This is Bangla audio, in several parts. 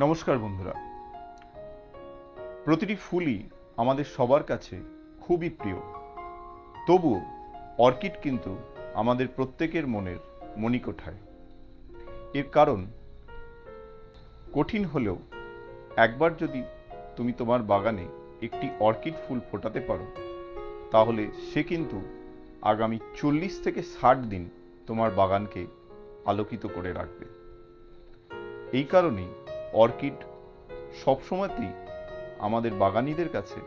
নমস্কার বন্ধুরা। প্রতিটি ফুলই আমাদের সবার কাছে খুবই প্রিয়। তবুও অর্কিড কিন্তু আমাদের প্রত্যেকের মনের মণিকোঠায়। এর কারণ, কঠিন হলেও একবার যদি তুমি তোমার বাগানে একটি অর্কিড ফুল ফোটাতে পারো, তাহলে সে কিন্তু আগামী চল্লিশ থেকে ষাট দিন তোমার বাগানকে আলোকিত করে রাখবে। এই কারণেই অর্কিড সবসময়তেই আমাদের বাগানিদের কাছে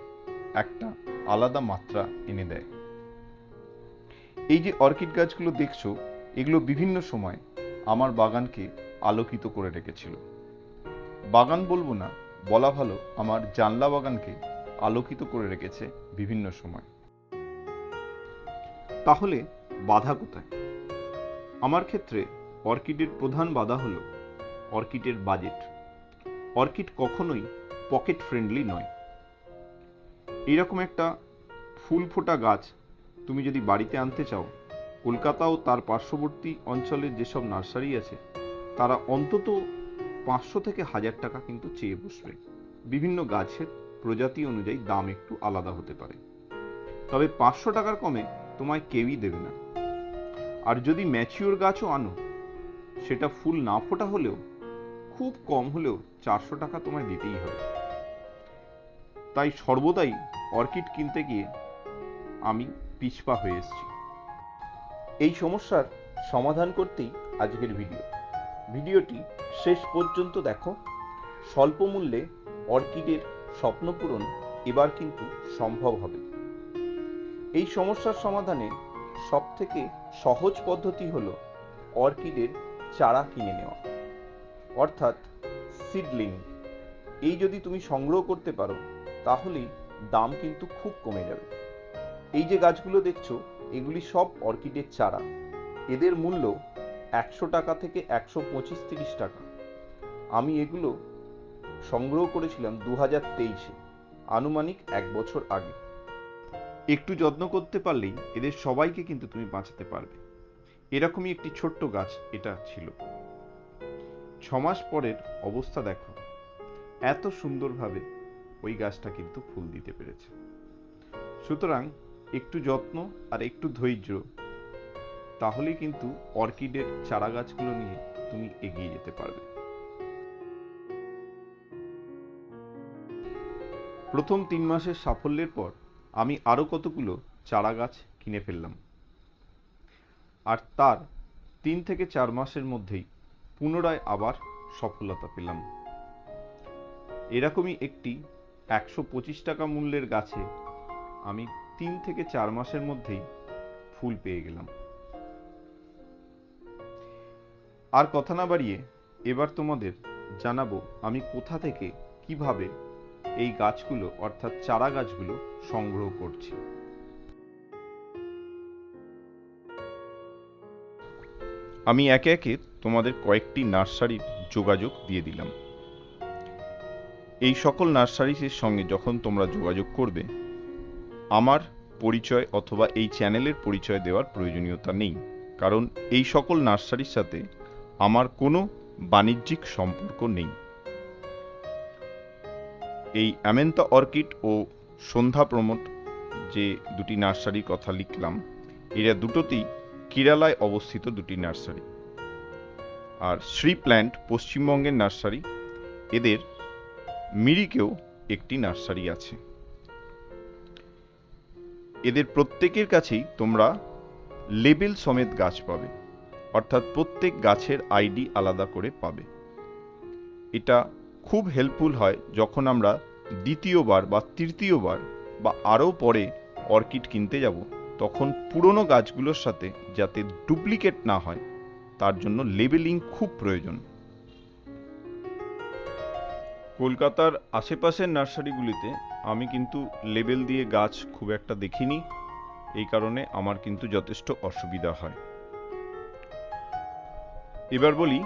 একটা আলাদা মাত্রা এনে দেয়। এই যে অর্কিড গাছগুলো দেখছ, এগুলো বিভিন্ন সময় আমার বাগানকে আলোকিত করে রেখেছিল। বাগান বলব না, বলা ভালো আমার জানলা বাগানকে আলোকিত করে রেখেছে বিভিন্ন সময়। তাহলে বাধা কোথায়? আমার ক্ষেত্রে অর্কিডের প্রধান বাধা হলো অর্কিডের বাজেট। অর্কিড কখনোই পকেট ফ্রেন্ডলি নয়। এইরকম একটা ফুল ফোটা গাছ তুমি যদি বাড়িতে আনতে চাও, কলকাতা ও তার পার্শ্ববর্তী অঞ্চলের যেসব নার্সারি আছে, তারা অন্তত পাঁচশো থেকে হাজার টাকা কিন্তু চেয়ে বসবে। বিভিন্ন গাছের প্রজাতি অনুযায়ী দাম একটু আলাদা হতে পারে। তবে পাঁচশো টাকার কমে তোমায় কেউই দেবে না। আর যদি ম্যাচিওর গাছও আনো, সেটা ফুল না ফোটা হলেও খুব কম হলেও চারশো টাকা তোমায় দিতেই হবে। তাই সর্বদাই অর্কিড কিনতে গিয়ে আমি পিছপা হয়ে এসেছি। এই সমস্যার সমাধান করতেই আজকের ভিডিও। ভিডিওটি শেষ পর্যন্ত দেখো। স্বল্প মূল্যে অর্কিডের স্বপ্ন পূরণ এবার কিন্তু সম্ভব হবে। এই সমস্যার সমাধানে সব থেকে সহজ পদ্ধতি হলো অর্কিডের চারা কিনে নেওয়া। অর্থাৎ সিডলিং। এই যদি তুমি সংগ্রহ করতে পারো, তাহলেই দাম কিন্তু খুব কমে যাবে। এই যে গাছগুলো দেখছ, এগুলি সব অর্কিডের চারা। এদের মূল্য একশো টাকা থেকে একশো পঁচিশ তিরিশ টাকা। আমি এগুলো সংগ্রহ করেছিলাম দু হাজার তেইশে, আনুমানিক এক বছর আগে। একটু যত্ন করতে পারলেই এদের সবাইকে কিন্তু তুমি বাঁচাতে পারবে। এরকমই একটি ছোট্ট গাছ এটা ছিল। ছমাস পরের অবস্থা দেখো। এত সুন্দরভাবে ওই গাছটা কিন্তু ফুল দিতে পেরেছে। সুতরাং একটু যত্ন আর একটু ধৈর্য তাহলে কিন্তু অর্কিডের চারা গাছগুলো নিয়ে তুমি এগিয়ে যেতে পারবে। প্রথম তিন মাসের সাফল্যের পর আমি আরও কতগুলো চারা গাছ কিনে ফেললাম। আর তার তিন থেকে চার মাসের মধ্যেই পুনরায় আবার সফলতা পেলাম। এরকমই একটি একশো পঁচিশ টাকা মূল্যের গাছে আমি তিন থেকে চার মাসের মধ্যেই ফুল পেয়ে গেলাম। আর কথা না বাড়িয়ে এবার তোমাদের জানাব আমি কোথা থেকে কীভাবে এই গাছগুলো অর্থাৎ চারা গাছগুলো সংগ্রহ করছি। আমি একে একে তোমাদের কয়েকটি নার্সারির যোগাযোগ দিয়ে দিলাম। এই সকল নার্সারিসের সঙ্গে যখন তোমরা যোগাযোগ করবে, আমার পরিচয় অথবা এই চ্যানেলের পরিচয় দেওয়ার প্রয়োজনীয়তা নেই, কারণ এই সকল নার্সারির সাথে আমার কোনো বাণিজ্যিক সম্পর্ক নেই। এই অ্যামেন্তা অর্কিড ও সন্ধ্যা প্রমোট যে দুটি নার্সারির কথা লিখলাম, এরা দুটোতেই কেরালায় অবস্থিত দুটি নার্সারি। আর শ্রী প্ল্যান্ট পশ্চিমবঙ্গের নার্সারি, এদের মিরিকেও একটি নার্সারি আছে। এদের প্রত্যেকের কাছেই তোমরা লেবেল সমেত গাছ পাবে, অর্থাৎ প্রত্যেক গাছের আইডি আলাদা করে পাবে। এটা খুব হেল্পফুল হয় যখন আমরা দ্বিতীয়বার বা তৃতীয়বার বা আরও পরে অর্কিড কিনতে যাব। তখন পুরনো গাছগুলোর সাথে যাতে ডুপ্লিকেট না হয়, তার জন্য লেবেলিং খুব প্রয়োজন। কলকাতার আশেপাশের নার্সারিগুলিতে আমি কিন্তু লেবেল দিয়ে গাছ খুব একটা দেখিনি, এই কারণে আমার কিন্তু যথেষ্ট অসুবিধা হয়। এবার বলি,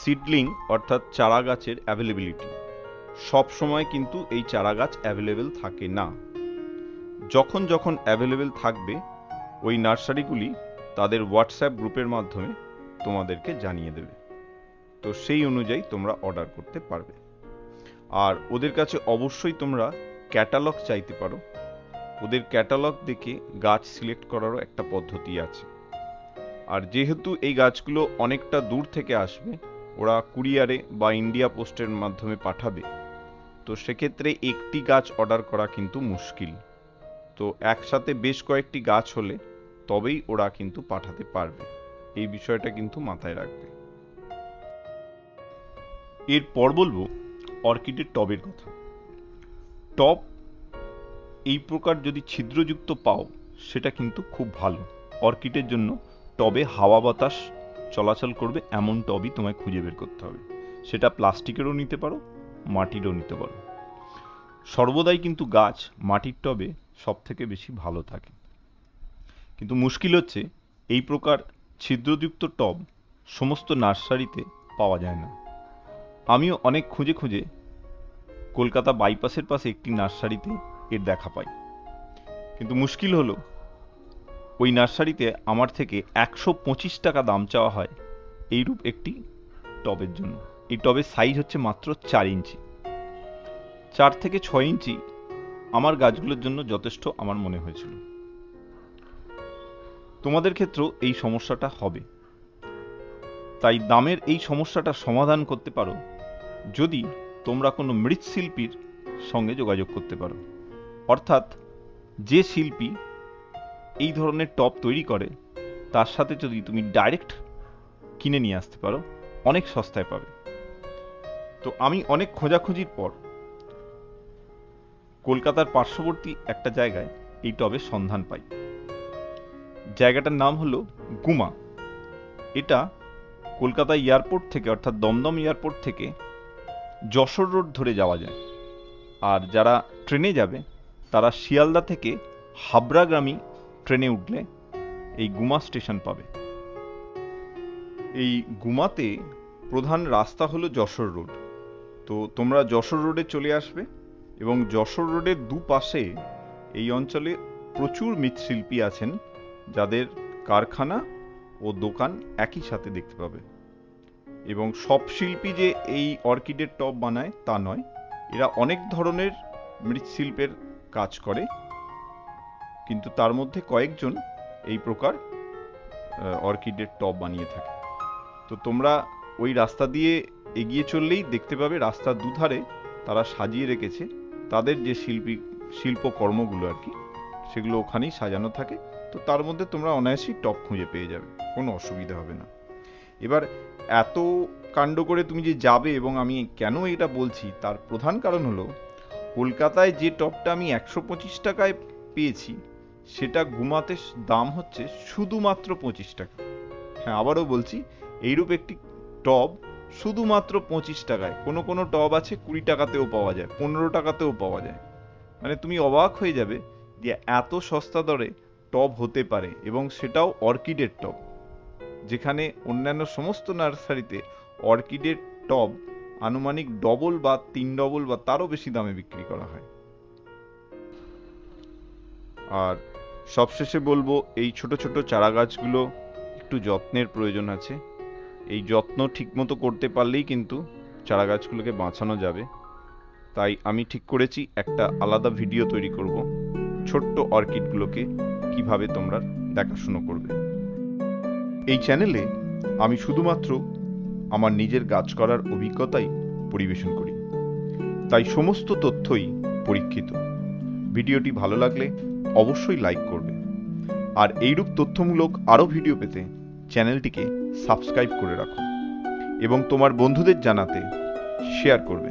সিডলিং অর্থাৎ চারা গাছের অ্যাভেলেবিলিটি সব সময় কিন্তু এই চারা গাছ অ্যাভেলেবেল থাকে না। যখন যখন অ্যাভেলেবেল থাকবে, ওই নার্সারিগুলি তাদের হোয়াটসঅ্যাপ গ্রুপের মাধ্যমে তোমাদেরকে জানিয়ে দেবে। তো সেই অনুযায়ী তোমরা অর্ডার করতে পারবে। আর ওদের কাছে অবশ্যই তোমরা ক্যাটালগ চাইতে পারো। ওদের ক্যাটালগ দেখে গাছ সিলেক্ট করারও একটা পদ্ধতি আছে। আর যেহেতু এই গাছগুলো অনেকটা দূর থেকে আসবে, ওরা কুরিয়ারে বা ইন্ডিয়া পোস্টের মাধ্যমে পাঠাবে, তো সেক্ষেত্রে একটি গাছ অর্ডার করা কিন্তু মুশকিল। তো একসাথে বেশ কয়েকটি গাছ হলে তবেই ওরা কিন্তু পাঠাতে পারবে। এই বিষয়টা কিন্তু মাথায় রাখবে। এরপর বলব অর্কিডের টবের কথা। টব এই প্রকার যদি ছিদ্রযুক্ত পাও, সেটা কিন্তু খুব ভালো। অর্কিডের জন্য টবে হাওয়া বাতাস চলাচল করবে এমন টবই তোমায় খুঁজে বের করতে হবে। সেটা প্লাস্টিকেরও নিতে পারো, মাটিরও নিতে পারো। সর্বদাই কিন্তু গাছ মাটির টবে সব থেকে বেশি ভালো থাকে। কিন্তু মুশকিল হচ্ছে, এই প্রকার ছিদ্রযুক্ত টব সমস্ত নার্সারিতে পাওয়া যায় না। আমিও অনেক খুঁজে খুঁজে কলকাতা বাইপাসের পাশে একটি নার্সারিতে এর দেখা পাই। কিন্তু মুশকিল হলো, ওই নার্সারিতে আমার থেকে একশো পঁচিশ টাকা দাম চাওয়া হয় এইরূপ একটি টবের জন্য। এই টবের সাইজ হচ্ছে মাত্র চার ইঞ্চি। চার থেকে ছয় ইঞ্চি আমার গাছগুলোর জন্য যথেষ্ট আমার মনে হয়েছিল। তোমাদের ক্ষেত্রেও এই সমস্যাটা হবে। তাই দামের এই সমস্যাটা সমাধান করতে পারো, যদি তোমরা কোনো মৃৎশিল্পীর সঙ্গে যোগাযোগ করতে পারো। অর্থাৎ যে শিল্পী এই ধরনের টপ তৈরি করে, তার সাথে যদি তুমি ডাইরেক্ট কিনে নিয়ে আসতে পারো, অনেক সস্তায় পাবে। তো আমি অনেক খোঁজাখুঁজির পর কলকাতার পার্শ্ববর্তী একটা জায়গায় এই টবের সন্ধান পাই। জায়গাটার নাম হলো গুমা। এটা কলকাতা এয়ারপোর্ট থেকে, অর্থাৎ দমদম এয়ারপোর্ট থেকে যশোর রোড ধরে যাওয়া যায়। আর যারা ট্রেনে যাবে, তারা শিয়ালদা থেকে হাবড়াগ্রামী ট্রেনে উঠলে এই গুমা স্টেশন পাবে। এই গুমাতে প্রধান রাস্তা হলো যশোর রোড। তো তোমরা যশোর রোডে চলে আসবে এবং যশোর রোডের দুপাশে এই অঞ্চলে প্রচুর মৃৎশিল্পী আছেন, যাদের কারখানা ও দোকান একই সাথে দেখতে পাবে। এবং সব শিল্পী যে এই অর্কিডের টব বানায় তা নয়, এরা অনেক ধরনের মৃৎশিল্পের কাজ করে। কিন্তু তার মধ্যে কয়েকজন এই প্রকার অর্কিডের টব বানিয়ে থাকে। তো তোমরা ওই রাস্তা দিয়ে এগিয়ে চললেই দেখতে পাবে রাস্তার দুধারে তারা সাজিয়ে রেখেছে। তাদের যে শিল্পী, শিল্পকর্মগুলো আর কি, সেগুলো ওখানেই সাজানো থাকে। তো তার মধ্যে তোমরা অনায়াসেই টপ খুঁজে পেয়ে যাবে, কোনো অসুবিধা হবে না। এবার এত কাণ্ড করে তুমি যে যাবে এবং আমি কেন এটা বলছি, তার প্রধান কারণ হলো, কলকাতায় যে টপটা আমি একশো পঁচিশ টাকায় পেয়েছি, সেটা ঘুমাতে দাম হচ্ছে শুধুমাত্র পঁচিশ টাকা। হ্যাঁ আবারও বলছি, এইরূপ একটি টব শুধুমাত্র পঁচিশ টাকায়। কোনো কোনো টব আছে কুড়ি টাকাতেও পাওয়া যায়, পনেরো টাকাতেও পাওয়া যায়। মানে তুমি অবাক হয়ে যাবে যে এত সস্তা দরে টব হতে পারে এবং সেটাও অর্কিডের টব। যেখানে অন্যান্য সমস্ত নার্সারিতে অর্কিডের টব আনুমানিক ডবল বা তিন ডবল বা তারও বেশি দামে বিক্রি করা হয়। আর সবশেষে বলব, এই ছোট ছোট চারা গাছগুলো একটু যত্নের প্রয়োজন আছে। এই যত্ন ঠিকমতো করতে পারলেই কিন্তু চারা গাছগুলোকে বাঁচানো যাবে। তাই আমি ঠিক করেছি একটা আলাদা ভিডিও তৈরি করব ছোট্ট অর্কিডগুলোকে কীভাবে তোমরা দেখাশুনো করবে। এই চ্যানেলে আমি শুধুমাত্র আমার নিজের গাছ করার অভিজ্ঞতাই পরিবেশন করি। তাই সমস্ত তথ্যই পরীক্ষিত। ভিডিওটি ভালো লাগলে অবশ্যই লাইক করবে। আর এইরূপ তথ্যমূলক আরও ভিডিও পেতে চ্যানেলটিকে সাবস্ক্রাইব করে রাখো এবং তোমার বন্ধুদের জানাতে শেয়ার করবে।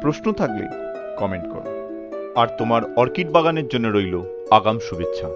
প্রশ্ন থাকলে কমেন্ট করো। আর তোমার অর্কিড বাগানের জন্য রইল আগাম শুভেচ্ছা।